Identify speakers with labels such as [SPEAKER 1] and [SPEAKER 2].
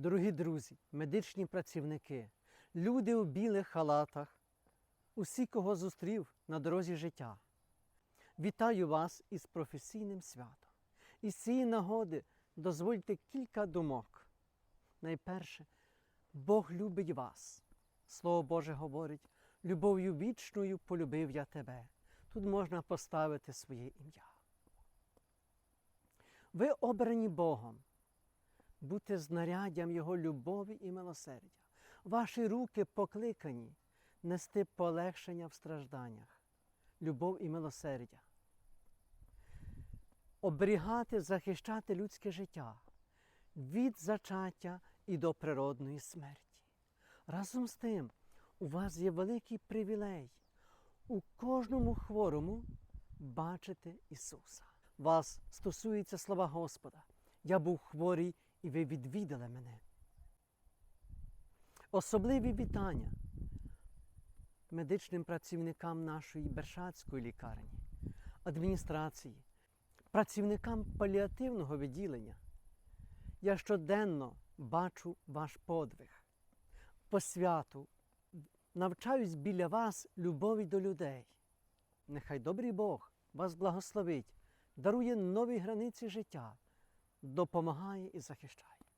[SPEAKER 1] Дорогі друзі, медичні працівники, люди у білих халатах, усі, кого зустрів на дорозі життя. Вітаю вас із професійним святом. Із цієї нагоди дозвольте кілька думок. Найперше, Бог любить вас. Слово Боже говорить, любов'ю вічною полюбив я тебе. Тут можна поставити своє ім'я. Ви обрані Богом, бути знаряддям Його любові і милосердя. Ваші руки покликані нести полегшення в стражданнях, любов і милосердя. Оберігати, захищати людське життя від зачаття і до природної смерті. Разом з тим, у вас є великий привілей у кожному хворому бачити Ісуса. Вас стосується слова Господа. Я був хворий, і ви відвідали мене. Особливі вітання медичним працівникам нашої Бершацької лікарні, адміністрації, працівникам паліативного відділення. Я щоденно бачу ваш подвиг, посвяту, навчаюсь біля вас любові до людей. Нехай добрий Бог вас благословить, дарує нові границі життя, допомагає і захищає.